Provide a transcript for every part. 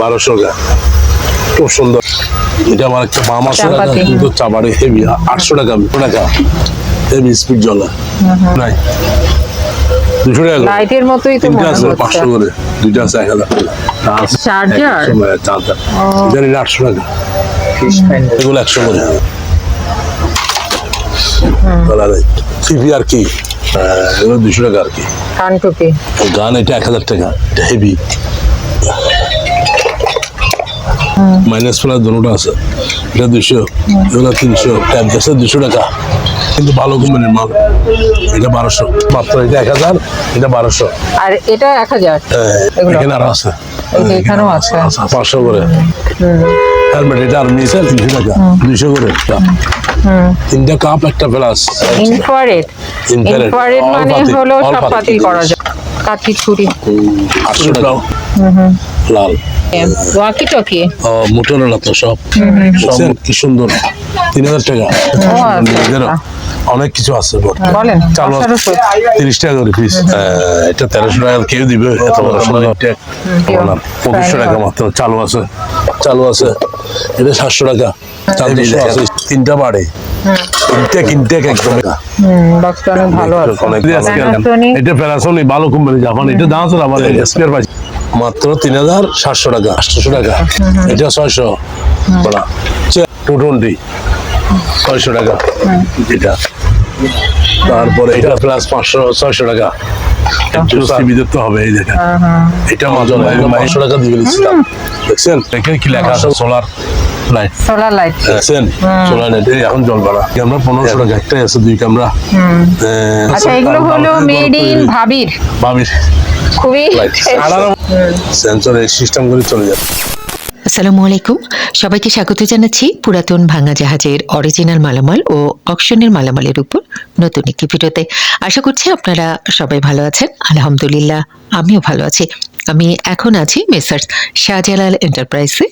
বারোশো টাকা খুব সুন্দর। এটা আমার একটা বাম আছে। কিন্তু চাপাড়ে হেভি আটশো টাকা টাকা। হেভি স্পিড জল। নাই। দুশো টাকা লাইটের মতোই তো তিনটা আছে পাঁচশো করে। দুইটা আছে এক হাজার টাকা। চার্জার আটশো টাকা। এগুলো একশো করে। বলা আর কি? আহ, এগুলো দুশো টাকা আর কি। গান এটা এক হাজার টাকা। হেভি মাইনাস প্লাস দুটোটা আছে। এটা দুশো এগুলো তিনশো আছে দুশো টাকা। কিন্তু ভালো কোম্পানির মাল। এটা বারোশো। মাত্র এটা এক হাজার এটা বারোশো। আর এটা এক হাজার? এখানে আরও আছে। এখানেও আছে। পাঁচশো করে। হেলমেট এটা আর তিনশো টাকা। দুইশো করে তিনটা কাপ একটা প্লাস ইনফ্রারেড ইনফ্রারেড মানে হলো সব পাতিল করা যায়। কাঠি ছুরি। আটশো টাকা। লাল। ওয়াকি টকি তো সব। সব কি সুন্দর। তিন হাজার টাকা। আচ্ছা, নিজেরও আচ্ছা। অনেক কিছু আছে বলেন চালু আছে। আঠারোশো তিরিশ টাকা করে পিস এটা তেরোশো টাকা কেউ দিবে এত বড় সুন্দর। পঁচিশশো টাকা মাত্র চালু আছে। চালু আছে। এটা সাতশো টাকা। তিনটা বাড়ে। তিনটা কিনতে একদম। ভালো আছে। এটা ভালো কোম্পানি জাপান এটা দাম আছে আবার স্পেয়ার পাইছে মাত্র তিন হাজার সাতশো টাকা আটশোশো টাকা। এটা ছয়শো। বলা টু টোয়েন্টি ছয়শো টাকা এটা। তারপরে এটা প্লাস পাঁচশো ছয়শো টাকা। সিবি হবে এই দেখেন। এটা মাত্র বাইশশো টাকা দিয়ে দিচ্ছিলাম দেখছেন? এখানে কি লেখা আছে? সোলার লাইট সোলার লাইট দেখছেন? সোলার লাইট এখন জল বাড়া আমরা পনেরোশো টাকা। একটাই আছে দুই ক্যামেরা আচ্ছা এগুলো হলো মেড ইন ভাবির। ভাবির। খুবই সেন্সর এই সিস্টেমগুলি চলে যাবে। আসসালামু আলাইকুম। সবাইকে স্বাগত জানাচ্ছি পুরাতন ভাঙা জাহাজের অরিজিনাল মালামাল ও অকশনের মালামালের উপর নতুন একটি ভিডিওতে। আশা করছি আপনারা সবাই ভালো আছেন। আলহামদুলিল্লাহ আমিও ভালো আছি। আমি এখন আছি মেসার্স শাহজালাল এন্টারপ্রাইজে,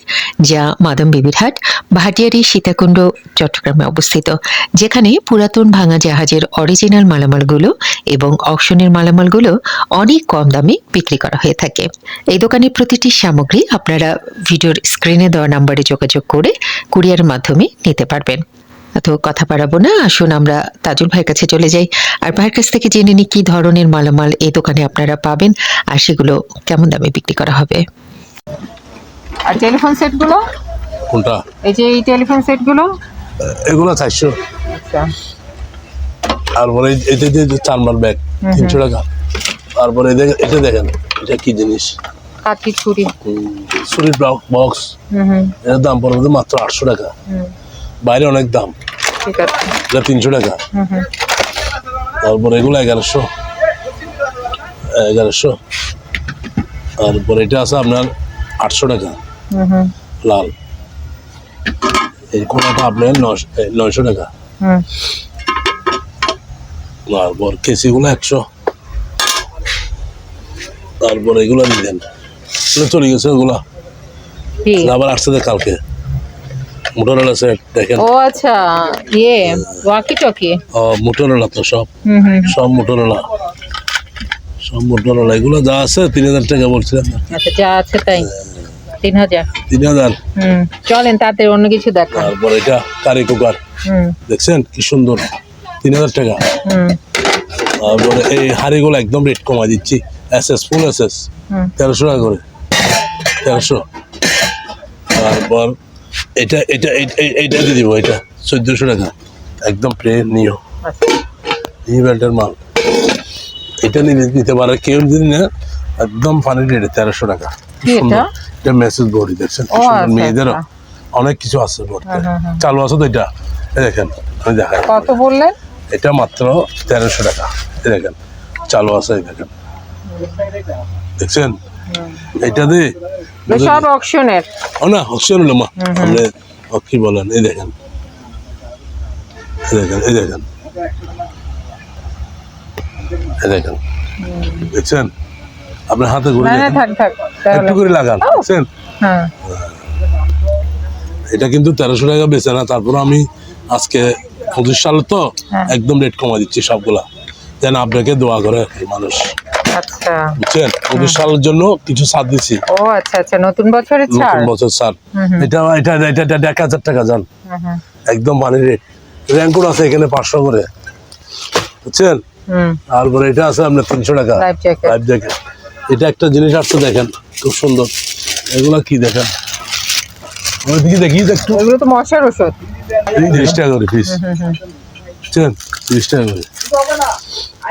যা মাদম বিবির হাট ভাটিয়ারি, সীতাকুণ্ড, চট্টগ্রামে অবস্থিত, যেখানে পুরাতন ভাঙা জাহাজের অরিজিনাল মালামালগুলো এবং অকশনের মালামালগুলো অনেক কম দামে বিক্রি করা হয়ে থাকে। এই দোকানের প্রতিটি সামগ্রী আপনারা ভিডিওর স্ক্রিনে দেওয়া নাম্বারে যোগাযোগ করে কুরিয়ার মাধ্যমে নিতে পারবেন। তো কথা বাড়াবো না। আসুন আমরা তাজুল ভাইয়ের কাছে চলে যাই। আর ভাইয়ের কাছ থেকে জেনে নিই কি ধরনের মালামাল এই দোকানে আপনারা পাবেন আর সেগুলো কেমন দামে বিক্রি করা হবে। আর টেলিফোন সেটগুলো? কোনটা? এই যে এই টেলিফোন সেটগুলো? এগুলো চারশো। আচ্ছা। তারপরে এই- এটা যে চারমার ব্যাগ তিনশো টাকা। তারপরে এই দেখেন- এটা দেখেন এটা কি জিনিস? কাঠি ছুরি। সুরির বক্স। হুম হুম। এর দাম পড়বে মাত্র আটশো টাকা। বাইরে অনেক দাম। এটা তিনশো টাকা। তারপরে এগুলো এগারোশো। এগারোশো। তারপরে এটা আছে আপনার আটশো টাকা। লাল। এই কোনাটা আপনার নয়শো টাকা। তারপর কেসিগুলো একশো। তারপর এগুলো নিলেন। চলে গেছে ওগুলা। আবার আসছে কালকে। মোটরওয়ালা সেট দেখেন। ও আচ্ছা ইয়ে ওয়াকি টকি মোটরওয়ালা তো সব। হুম সব মোটরওয়ালা। সব মোটরওয়ালা। এগুলো যা আছে তিন হাজার টাকা বলছিলাম আচ্ছা যা আছে তাই। তিন হাজার? তিন হাজার। হুম চলেন তাতে অন্য কিছু দেখান। তারপর এটা কারি কুকার। হুম। দেখছেন কি সুন্দর? তিন হাজার টাকা। হুম। তারপরে এই হাড়িগুলো একদম রেট কমাই দিচ্ছি। S S full S S হুম। তেরোশো টাকা করে। তেরোশো। তারপর এটা এটা এই- এই- এইটা দিয়ে দিব এটা। চোদ্দোশো টাকা। একদম প্লে নিও। নিউ ব্যান্ডের মাল। এটা নিলে নিতে পারে কেউ যদি না একদম ফানি রেটে তেরোশো টাকা। এটা? মেসেজ বোর্ড দেখছেন। আচ্ছা, মেয়েদেরও আচ্ছা। অনেক কিছু আছে বোর্ডে হ্যাঁ, হ্যাঁ, হ্যাঁ। চালু আছে তো এটা? দেখেন আমি দেখাই কত বললেন? এটা মাত্র তেরোশো টাকা। দেখেন চালু আছে দেখেন। দেখছেন? এটা দিয়ে সব অকশনের ও না হকশন হলো মা। আপনি কি বলেন? এই দেখেন। এই দেখেন এই দেখেন। এই দেখেন। দেখছেন? আপনার হাতে ঘুরে। থাক থাক একটু করে লাগান দেখছেন? হ্যাঁ এটা কিন্তু তেরোশো টাকা বেচে না তারপর আমি আজকে পঁচিশ সালে তো হ্যাঁ। একদম রেট কমা দিচ্ছি সবগুলা। যেন আপনাকে দোয়া করে মানুষ। আচ্ছা। বুঝছেন? পঁচিশ সালের জন্য কিছু ছাড় দিছি। ও আচ্ছা আচ্ছা। নতুন বছরের ছাড়? নতুন বছর ছাড়। এটা এটা এটা এটা এক হাজার টাকা যান একদম পানির রেট র্যাঙ্কুর আছে এখানে পাঁচশো করে। বুঝছেন? হুম। তারপরে এটা আছে আপনার তিনশো টাকা। লাইফ জ্যাকেট এটা একটা জিনিস আসছে দেখেন খুব সুন্দর। এগুলা কি দেখেন? ওইদিকে দেখি একটু। এগুলো তো মশার ওষুধ। তিরিশ টাকা করে পিস বুঝছেন? তিরিশ টাকা করে।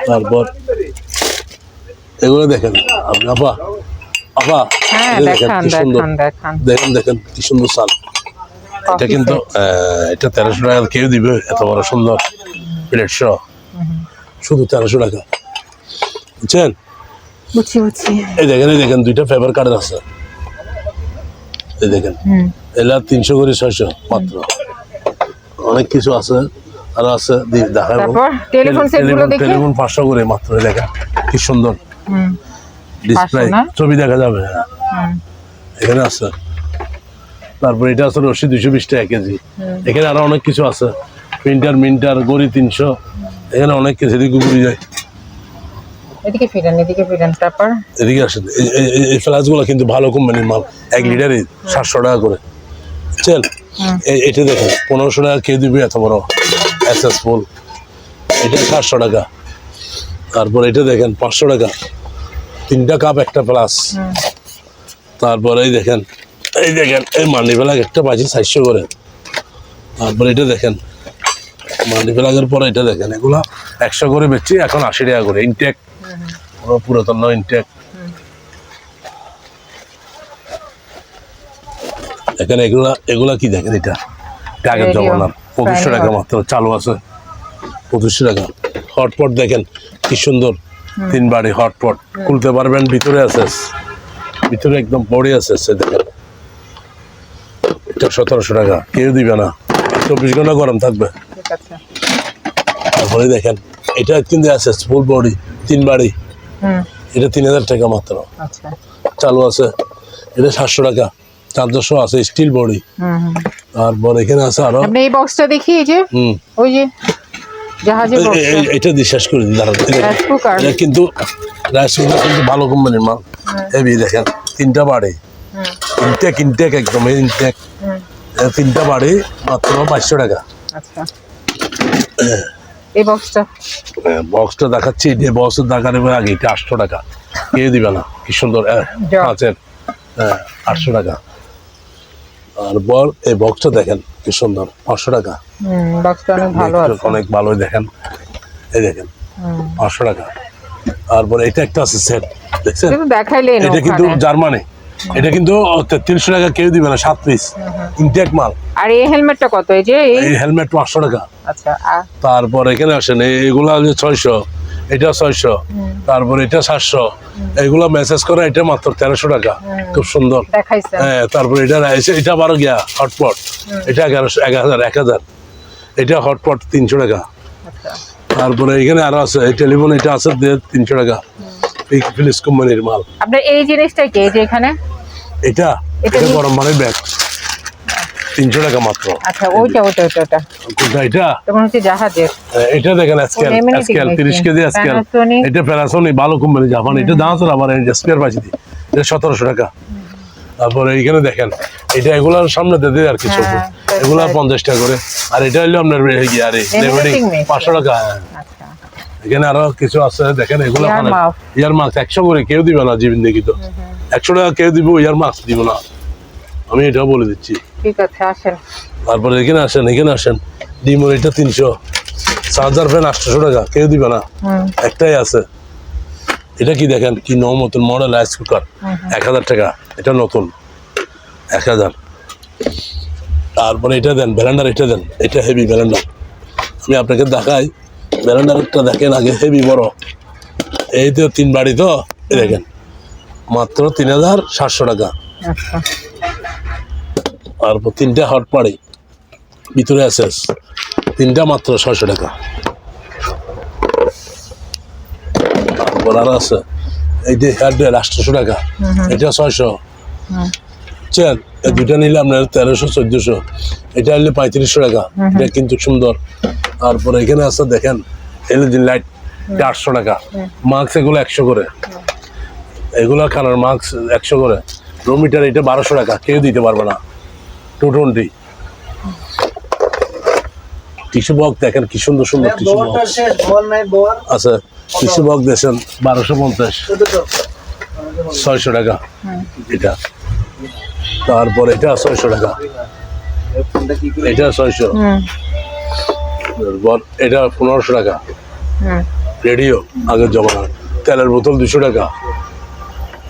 তারপর এগুলো দেখেন আপনি আপা আপা হ্যাঁ দেখেন কি সুন্দর। দেখান দেখান। কি সুন্দর সাল। এটা কিন্তু এটা তেরোশো টাকা কেউ দিবে এত বড় সুন্দর প্লেট সহ। শুধু তেরোশো টাকা। বুঝছেন? বুঝছি বুঝছি। এই দেখেন এই দেখেন দুইটা ফেভার কার্ড আছে। এই দেখেন এলা তিনশো করে ছয়শো মাত্র। অনেক কিছু আছে আর আছে দেখাবো। টেলিফোন পাঁচশো করে মাত্র দেখেন কি সুন্দর। ডিসপ্লে ছবি দেখা যাবে। এখানে আছে। তারপর এটা আছে রশি দুশো বিশ টাকা কেজি। এখানে আরও অনেক কিছু আছে। প্রিন্টার মিন্টার গড়ি তিনশো। এখানে অনেক কিছু এদিকে ঘুরে যায়। এদিকে ফিরেন এদিকে ফিরেন। তারপর? এদিকে আসেন। এই- ফ্লাসগুলো কিন্তু ভালো কোম্পানির মাল। এক লিটারে সাতশো টাকা করে। চল এটা দেখেন পনেরোশো টাকা কে দিবে এত বড়। S S full. এটা সাতশো টাকা। তারপর এটা দেখেন পাঁচশো টাকা। তিনটা কাপ একটা প্লাস। তারপর এই দেখেন এই দেখেন এই ফেলাগ একটা পাচ্ছি চারশো করে। তারপর এটা দেখেন ফেলাগের পরে এটা দেখেন এগুলা একশো করে বেচছি এখন আশি টাকা করে। ইনটেক পুরাতন ইনটেক এখানে এগুলা এগুলা কি দেখেন এটা? Radio, জমানার পঁচিশশো টাকা মাত্র চালু আছে। পঁচিশশো টাকা। হটপট দেখেন কি সুন্দর। তিন বাড়ি হটপট খুলতে পারবেন ভিতরে আছে। ভিতরে একদম পড়ে আছে দেখেন। এটা সতেরোশো টাকা কেউ দিবে না। চব্বিশ ঘণ্টা গরম থাকবে। তারপরে দেখেন এটা কিন্তু আছে ফুল বডি তিন বাড়ি। এটা তিন হাজার টাকা মাত্র। আচ্ছা। চালু আছে। এটা সাতশো টাকা। চারশো আছে স্টিল বডি তারপর এখানে আছে আরও। এই বক্সটা দেখি এই যে? হুম। ওই যে? এটা বিশ্বাস করে দিন কিন্তু রাইস কুকার কিন্তু ভালো কোম্পানির মাল। হেভি দেখেন তিনটা বাড়ি। ইনটেক ইনটেক একদম ইনটেক তিনটা বাড়ি মাত্র বাইশশো টাকা। আচ্ছা। এই বক্সটা বক্সটা দেখাচ্ছি যে বক্স দেখার আগে এটা আটশো টাকা। কে দিবে না কি সুন্দর যা। হ্যাঁ আটশো টাকা। আর বল এই বক্সটা দেখেন কি সুন্দর পাঁচশো টাকা। বক্সটা অনেক ভালো আছে। অনেক ভালোই দেখেন। এই দেখেন পাঁচশো টাকা। তারপরে এটা একটা আছে সেট দেখছেন? এটা দেখাইলেন এটা কিন্তু জার্মানি। এটা কিন্তু তেত্রিশশো টাকা কেউ দিবে না সাত পিস ইনটেক মাল। আর এই হেলমেটটা কত? এই যে এই? হেলমেট পাঁচশো টাকা। আচ্ছা তারপর এখানে আসেন এগুলা ছয়শো। এটা ছয়শো তারপরে এটা সাতশো। এগুলো মেসেজ করা এটা মাত্র তেরোশো টাকা। খুব সুন্দর। হ্যাঁ তারপরে এটা এটা বারো গিয়া হটপট এটা এগারোশো এক হাজার এক হাজার এটা হটপট তিনশো টাকা। আচ্ছা। তারপরে এখানে আরও আছে এই টেলিফোন এটা আছে তিনশো টাকা। ফিলিস কোম্পানির মাল। আপনার এই জিনিসটা কি এই যে এখানে? এটা? এটা গরম পানির ব্যাগ তিনশো টাকা মাত্র। আচ্ছা ওইটা ওইটা ওইটা ওটা কোনটা এটা? তখন হচ্ছে জাহাজের। এটা দেখেন আজকাল আজকাল তিরিশ কেজি আজকাল এটা ভালো কোম্পানি জাপান এটা দাম আছে আবার স্পেয়ার পাইছি। এটা সতেরোশো টাকা। তারপরে এইখানে দেখেন এটা এগুলার সামনে দিতে আর কিছু হ্যাঁ, এগুলা পঞ্চাশ টাকা করে। আর এটা হলো আপনার আরে Laminating পাঁচশো টাকা হ্যাঁ। আচ্ছা। এখানে আরও কিছু আছে দেখেন এগুলো ইয়ার মাস্ক একশো করে কেউ দিবে না জীবন দেখি তো একশো টাকা কেউ দিব ইয়ার মাস্ক দিব না। আমি এটা বলে দিচ্ছি। ঠিক আছে আসেন। তারপরে এখানে আসেন এখানে আসেন। ডিমোর এটা তিনশো। চার্জার ফ্যান আটশোশো টাকা কেউ দিবে না। একটাই আছে। এটা কি দেখেন কি নৌ মতন মডেল রাইস কুকার এক হাজার টাকা এটা নতুন। এক হাজার। তারপরে এটা দেন ব্যালেন্ডার এটা দেন এটা হেভি ব্যালেন্ডার। আমি আপনাকে দেখাই ব্যালেন্ডারটা দেখেন আগে হেভি বড়। এই তো তিন বাড়ি তো দেখেন। মাত্র তিন হাজার সাতশো টাকা। তারপর তিনটা হট পাড়ি। ভিতরে আছে। তিনটা মাত্র ছয়শো টাকা। তারপর আর আছে। এই যে হেয়ার আটশোশো টাকা। এটা ছয়শো। চেন এই দুইটা নিলে আপনার তেরোশো চোদ্দশো। এটা নিলে পঁয়ত্রিশশো টাকা। এটা কিন্তু সুন্দর। তারপরে এখানে আছে দেখেন এলইডি লাইট আটশো টাকা। মাস্ক এগুলো একশো করে। এগুলো কানার মাস্ক একশো করে। রো মিটার এটা বারোশো টাকা। কেউ দিতে পারবে না। টু টোয়েন্টি বক্স দেখেন কি সুন্দর সুন্দর বোয়ারটা বক্স টিস্যু বক্স দেখছেন বারোশো পঞ্চাশ। ছয়শো টাকা। এটা। তারপর এটা ছয়শো টাকা। এটা ছয়শো। তারপর এটা পনেরোশো টাকা। রেডিও আগের জমানা। তেলের বোতল দুশো টাকা।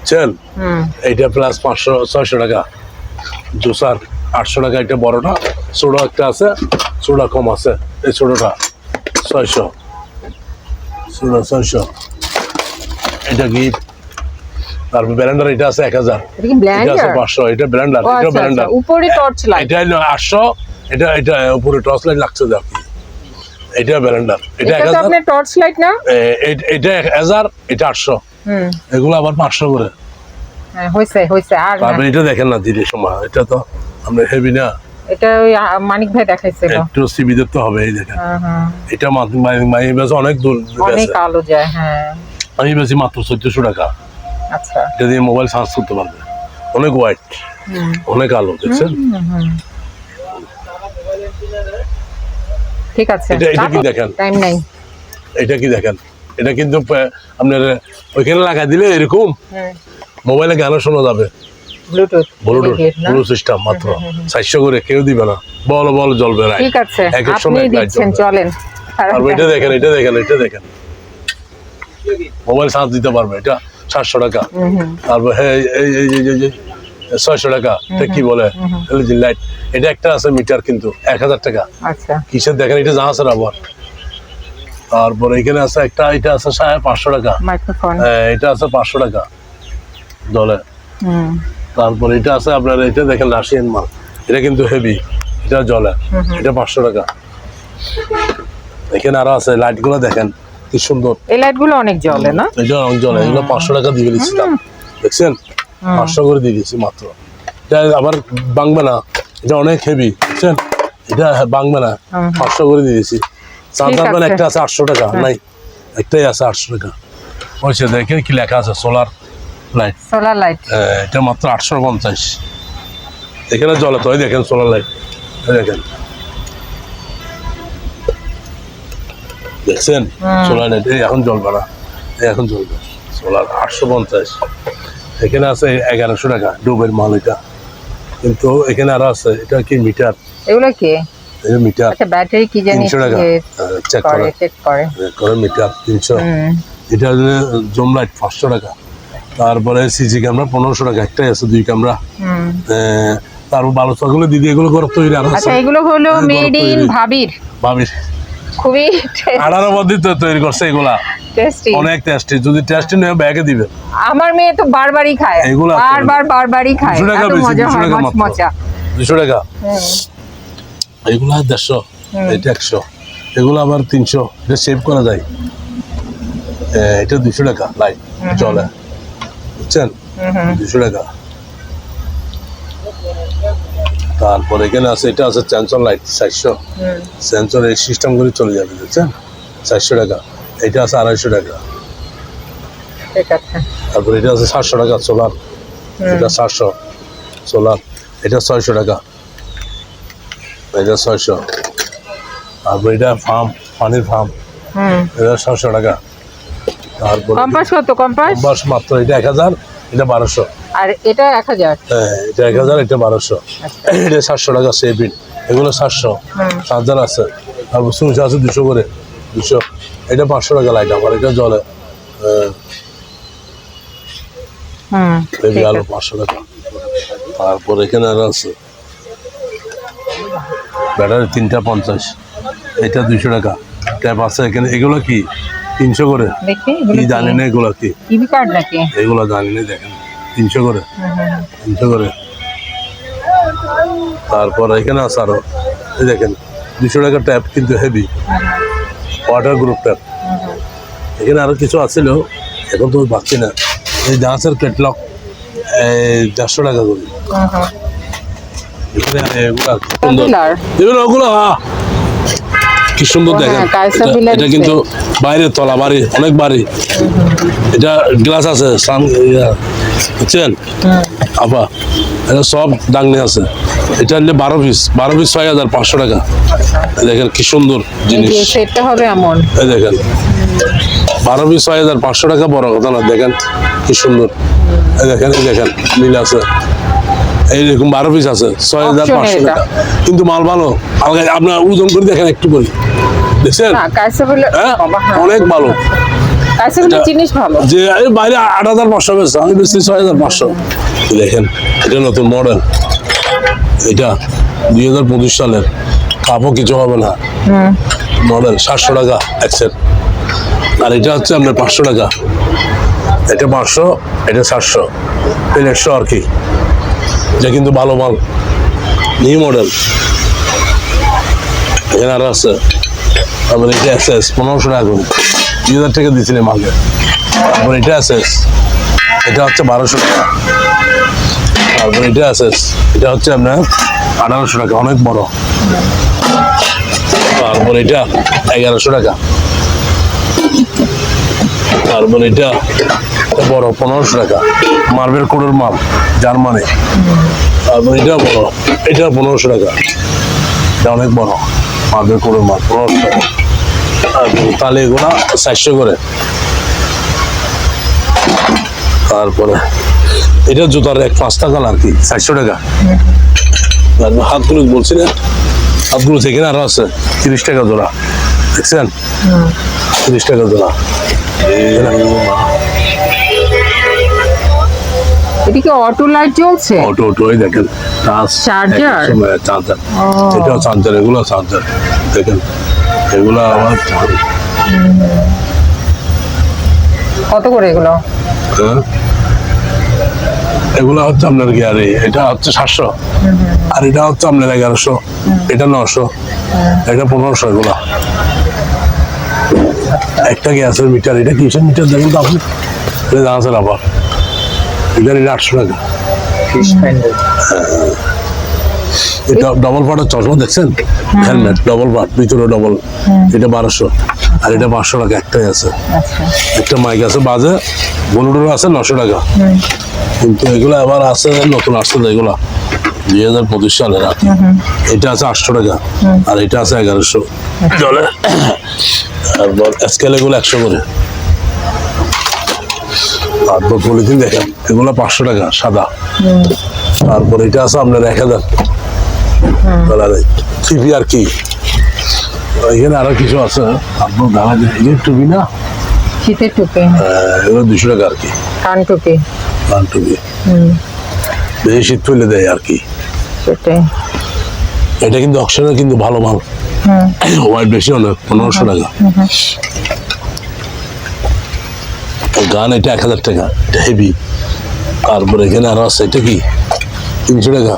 চেন হুম। এইটা প্লাস পাঁচশো ছয়শো টাকা। জুসার। আটশো টাকা এটা বড়টা ছোটো একটা আছে ছোটা কম আছে এই ছোটোটা ছয়শো ছোটো ছয়শো। এটা কি? তারপর এটা আছে এক হাজার। এটা আছে পাঁচশো এটা এটা আচ্ছা আচ্ছা উপরে টর্চ লাইট এটা হলো আটশো এটা এটা উপরে টর্চ লাইট লাগছে দেখ এটা ব্র্যান্ডার এটা এক হাজার। আপনার টর্চ লাইট না? এটা এক হাজার এটা আটশো। এগুলো আবার পাঁচশো করে। হ্যাঁ হয়েছে হয়েছে আর। তারপরে এটা দেখেন না দিদি সময়। এটা তো আমরা হেভি না? এটা ওই মানিক ভাই দেখাইছিল। একটু সিবি তো হবে এই দেখেন হ্যাঁ, হ্যাঁ। এটা মাত্র মাই বেশ অনেক দূর অনেক আলো যায় হ্যাঁ। আমি বেশি মাত্র চোদ্দশো টাকা। আচ্ছা। এটা দিয়ে মোবাইল চার্জ করতে পারবে। অনেক হোয়াইট অনেক আলো দেখছেন। ঠিক আছে। এটা- এটা কি দেখেন? টাইম নাই। এটা কি দেখেন? এটা কিন্তু আপনার ওইখানে লাগাই দিলে এরকম মোবাইলে গানও শোনা যাবে। ব্লুটুথ ব্লুটুথ ব্লু সিস্টেম মাত্র। চারশো করে কেউ দিবে না। বল বল জ্বলবে না ঠিক আছে এক এক আপনি সময় এক light দিচ্ছেন চলেন। তারপর এটা দেখেন এটা দেখেন এটা দেখেন। মোবাইল চার্জ দিতে পারবে এটা সাতশো টাকা। হুম, হুম। তারপর হ্যাঁ এই এই এই এই- এই- এই ছয়শো টাকা এটা কি বলে? লাইট এটা একটা আছে মিটার কিন্তু এক হাজার টাকা। আচ্ছা। কিসের দেখেন এটা জাহাজের আবার তারপর এখানে আছে একটা এটা আছে সাড়ে পাঁচশো টাকা। হ্যাঁ, এটা আছে পাঁচশো টাকা। দলে। তারপর এটা আছে আপনার এটা দেখেন রাশিয়ান মাল। এটা কিন্তু হেভি এটা জলে। এটা পাঁচশো টাকা। এখানে আরও আছে লাইটগুলো দেখেন কি সুন্দর। এই লাইটগুলো অনেক জ্বলে না? এটা রং জলে এগুলো পাঁচশো টাকা দিয়ে দিচ্ছিলাম দেখছেন? পাঁচশো করে দিয়ে দিচ্ছি মাত্র। এটা আবার বাংবে না এটা অনেক হেভি বুঝছেন এটা বাংবে না পাঁচশো করে দিয়ে দিচ্ছি চার্জার আছে। একটা আছে আটশো টাকা নাই একটাই আছে আটশো টাকা। ওইছে দেখেন কি লেখা আছে সোলার লাইট সোলার লাইট এটা মাত্র আটশো পঞ্চাশ। এখানে জলে তো দেখেন সোলার লাইট দেখেন। দেখছেন? সোলার লাইট এখন জ্বলবে না এখন জ্বলবে সোলার আটশো পঞ্চাশ। এখানে আছে এগারোশো টাকা ডুবের মাল এটা। কিন্তু এখানে আরও আছে এটা কি মিটার? এগুলো কি? মিটার। আচ্ছা ব্যাটারি কি জানি তিনশো টাকা। চেক করে করে। চেক করে। করে মিটার তিনশো। হুম। এটা জুম লাইট পাঁচশো টাকা। তারপরে সিসি ক্যামেরা পনেরোশো টাকা একটাই আছে দুই ক্যামেরা তারপর ভালো ছাগলে দিদি এগুলো করে তৈরি আর আচ্ছা এগুলো হলো মেড ইন তৈরি। ভাবির। খুবই আঠারো মধ্যে তো তৈরি করছে এগুলা। টেস্টি অনেক টেস্টি যদি টেস্টি নয় ব্যাগে দিবে। আমার মেয়ে তো বারবারই খায়। এগুলো বারবার বারবারই খায়। দুশো টাকা বেশি দুশো টাকা মাত্র। দুশো টাকা। এগুলা দেড়শো এটা একশো। এগুলো আবার তিনশো। এটা সেভ করা যায়। এটা দুশো টাকা লাইট চলে। বুঝছেন? দুশো টাকা। তারপর এখানে আছে এটা আছে সেন্সর লাইট চারশো। সেন্সর এই সিস্টেম করে চলে যাবে বুঝছেন? চারশো টাকা। এটা আছে আড়াইশো টাকা। তারপর এটা আছে সাতশো টাকা সোলার এটা সাতশো। সোলার এটা ছয়শো টাকা। এটা ছয়শো। তারপর এটা ফার্ম পানির ফার্ম এটা ছয়শো টাকা। তারপর কম্পাস কত? কম্পাস বাস মাত্র এটা এক হাজার এটা বারোশো। আর এটা এক হাজার? হ্যাঁ এটা এক হাজার এটা বারোশো। এটা সাতশো টাকা সেভিন। এগুলো সাতশো। আছে। তারপর সুইচ আছে দুশো করে। দুশো। এটা পাঁচশো টাকা লাইট আমার এটা জলে আলু আছে। পাঁচশো টাকা। তারপর এখানে আর আছে। ব্যাটারি তিনটা পঞ্চাশ। এটা দুইশো টাকা। ট্যাপ আছে এখানে। এগুলো কি? তিনশো করে। কি জানি না এগুলো কি? এগুলো জানি না দেখেন তিনশো করে। তিনশো করে। তারপর এখানে আছে আরও এই দেখেন দুশো টাকা ট্যাপ কিন্তু হেভি ওয়াটার গ্রুপ ট্যাপ এখানে আরও কিছু আছিল এখন তো পাচ্ছি না। এই ডান্সের ক্যাটলগ এই দেড়শো টাকা করে। এগুলো কি সুন্দর ওগুলো হ্যাঁ কি সুন্দর ও দেখেন। হ্যাঁ, এটা-। কিন্তু বাইরে তলা বাড়ি অনেক বাড়ি। এটা গ্লাস আছে সান- বুঝছেন আপা এটা সব ডাংনি আছে। এটা নিলে বারো পিস বারো পিস ছয় হাজার পাঁচশো টাকা। দেখেন কি সুন্দর জিনিস। সেটটা হবে এমন। এই দেখেন। বারো পিস ছয় হাজার পাঁচশো টাকা বড় কথা না। দেখেন কি সুন্দর। এই দেখেন এই দেখেন মিল আছে। এইরকম বারো পিস আছে ছয় হাজার পাঁচশো টাকা। কিন্তু মাল ভালো। আপনার ওজন করে দেখেন একটু করে। দেখছেন? হ্যাঁ। অনেক ভালো। যে বাইরে আট হাজার পাঁচশো আমি ছয় হাজার পাঁচশো। দেখেন এটা নতুন মডেল এটা দুই হাজার পঁচিশ সালের। কাপও কিছু হবে না। মডেল সাতশো টাকা একসেট আর এটা হচ্ছে আপনার পাঁচশো টাকা। এটা পাঁচশো এটা সাতশো। একশো আর কি। এটা কিন্তু ভালো মাল। নিউ মডেল এখানে আরও আছে। তারপরে এটা এসএস পনেরোশো টাকা করে। দুই হাজার টাকা দিয়েছিলাম আগে তারপর এটা এসএস এটা হচ্ছে বারোশো টাকা। তারপর এটা এসএস এটা হচ্ছে আপনার আঠারোশো টাকা, অনেক বড়। তারপর এটা এগারোশো টাকা। তারপর এটা বড়, পনেরোশো টাকা। মার্বেল কোডের মাল, জার্মানি। তারপর এটা বড় এটা পনেরোশো টাকা। এটা অনেক বড়। পনেরোশো আর তাহলে এগুলা চারশো করে। তারপরে এটা জুতার এক পাঁচটা কাল আর কি চারশো টাকা। হাতগুলো বলছি না হাতগুলো এখানে আরও আছে তিরিশ টাকা জোড়া। দেখছেন? তিরিশ টাকা জোড়া। এদিকে অটো লাইট জ্বলছে? অটো অটো দেখেন। চার্জার। এটাও চার্জার এগুলো চার্জার। দেখেন এগুলো কত করে এগুলো? হ্যাঁ? এগুলো হচ্ছে আপনার গিয়ারে এটা হচ্ছে সাতশো। আর এটা হচ্ছে আপনার এগারোশো। এটা নশো। এটা পনেরোশো এগুলো। একটা গ্যাসের মিটার এটা কিসের মিটার দেখেন তো আপনি? এটা জানাচ্ছেন আবার। এটা নিলে আটশো টাকা। এটা ডবল পাটের চশমা দেখছেন? হেলমেট ডবল পাট ভিতরে ডবল এটা বারোশো। আর এটা পাঁচশো টাকা একটাই আছে। আচ্ছা। একটা মাইক আছে বাজে ব্লুটুথ আছে নশো টাকা। কিন্তু এগুলো আবার আছে নতুন আসছে তো এগুলো। দুই হাজার পঁচিশ সালের এটা আছে আটশো টাকা আর এটা আছে এগারোশো। চলে। তারপর স্কেল এগুলো একশো করে। তারপর পলিথিন দেখেন এগুলো পাঁচশো টাকা সাদা। তারপর এটা আছে আপনার এক হাজার। কালারে সিপি আর কি? এখানে আরও কিছু আছে আপনার দেখা যায় এই যে টুপি না? শীতের টুপি। এগুলো দুশো টাকা আর কি। কান টুপি। পান টুপি। বেশি শীত তুলে দেয় আর কি। সেটাই। এটা কিন্তু অক্সিজেনের কিন্তু ভালো মাল। ওয়াইট বেশি অনেক পনেরোশো টাকা। গান এটা এক হাজার টাকা এটা হেভি তারপরে এখানে আরও আছে এটা কি? তিনশো টাকা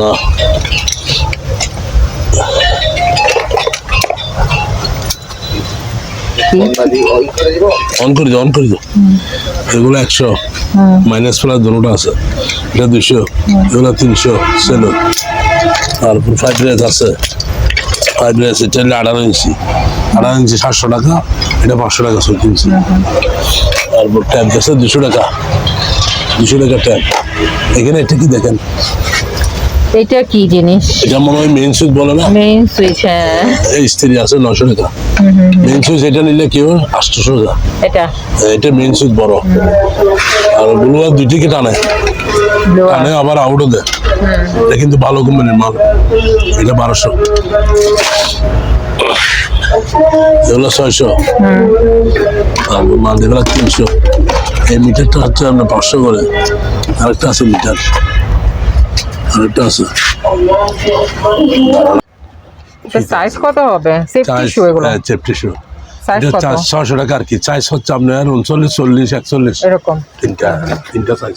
না। অন করে দাও অন করে দাও। এগুলো একশো। মাইনাস প্লাস দুটোটা আছে। এটা দুশো এগুলো তিনশো সেলো। তারপর ফ্রাইড রাইস আছে। ফ্রাইড রাইস এটা হলো আঠারো ইঞ্চি। আঠারো ইঞ্চি সাতশো টাকা এটা পাঁচশো টাকা চোদ্দ ইঞ্চি তারপর ট্যাপ আছে দুশো টাকা। দুশো টাকা ট্যাপ। এখানে এটা কি দেখেন? এটা কি জিনিস? এটা মনে হয় মেইন সুইচ বলে না? মেইন সুইচ হ্যাঁ। এই স্ত্রী আছে নশো টাকা মেইন সুইচ এটা নিলে কি হয়? আটশোশো টাকা এটা? এটা মেইন সুইচ বড়। আর দুই টিকে টানে? টানে আবার আউটও দেয়। এটা কিন্তু ভালো কোম্পানির মাল। এটা বারোশো। এগুলো ছয়শো। তারপর মাল এগুলো তিনশো। এই মিটারটা হচ্ছে আপনার পাঁচশো করে। আরেকটা আছে মিটার আরেকটা আছে। সাইজ কত হবে? সেফটি শু এগুলো? চেপটিশো সাইজ এটা কত? চার ছশো টাকা আর কি। চাইজ হচ্ছে আপনার উনচল্লিশ চল্লিশ একচল্লিশ। এরকম। তিনটা তিনটা সাইজ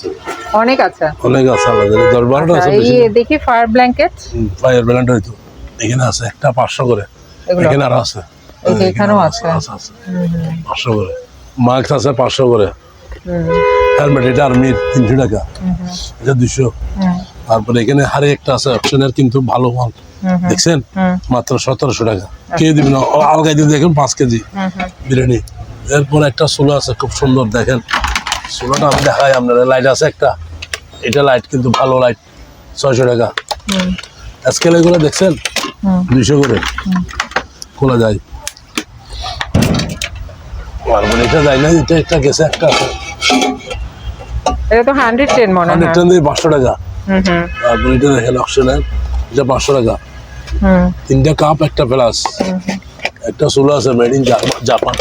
অনেক আছে। অনেক আছে আমাদের। দশ বারোটা আছে দেখি ফায়ার ব্ল্যাঙ্কেট ফায়ার ব্র্যান্ড হয়তো এখানে আছে একটা পাঁচশো করে। এখানে আরও হ্যাঁ, এখানেও আছে। পাঁচশো করে। মাস্ক আছে পাঁচশো করে। হেলমেট এটা আর্মি তিনশো টাকা এটা দুশো তারপরে এখানে হারে একটা আছে অপশনের কিন্তু ভালো মাল। দেখছেন? মাত্র সতেরোশো টাকা। খেয়ে দিবেন ও আলগাই দিয়ে দেখেন পাঁচ কেজি বিরিয়ানি। এরপর একটা চুলা আছে খুব সুন্দর দেখেন। চুলাটা আমি দেখাই আপনাদের। লাইট আছে একটা। এটা লাইট কিন্তু ভালো লাইট ছয়শো টাকা। স্কেল এগুলো দেখছেন। দুইশো করে। খোলা যায়। আর এটা যায় না এটা একটা গেছে একটা আছে। এটা তো হান্ড্রেড টেন মনে হয়। হান্ড্রেড টেন দিয়ে পাঁচশো টাকা। আর দুইটা এটা পাঁচশো টাকা। তিনটা কাপ একটা প্লাস একটা আছে মেড ইন জাপান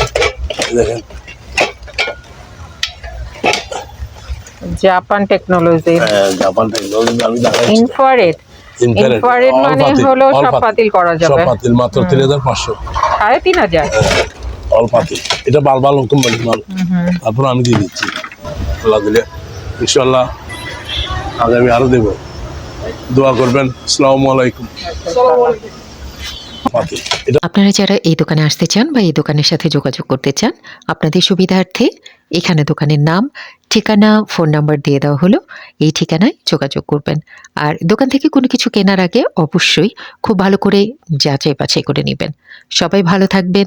দেখেন। জাপান টেকনোলজি জাপান টেকনোলজি আমি ইনফ্রারেড ইনফ্রারেড মানে হলো সব পাতিল। করা যাবে। সব পাতিল মাত্র 3500 3500 অল্প আছে এটা বাল বাল হুকুম বলি মাল তারপর আমি দিয়ে দিচ্ছি। আল্লাহ দিলে ইনশাল্লাহ আজ আমি আরও দেব। দোয়া করবেন। আসসালামু আলাইকুম। আপনারা যারা এই দোকানে আসতে চান বা এই দোকানের সাথে যোগাযোগ করতে চান আপনাদের সুবিধার্থে এখানে দোকানের নাম ঠিকানা ফোন নাম্বার দিয়ে দেওয়া হলো। এই ঠিকানায় যোগাযোগ করবেন। আর দোকান থেকে কোনো কিছু কেনার আগে অবশ্যই খুব ভালো করে যাচাই বাছাই করে নেবেন। সবাই ভালো থাকবেন।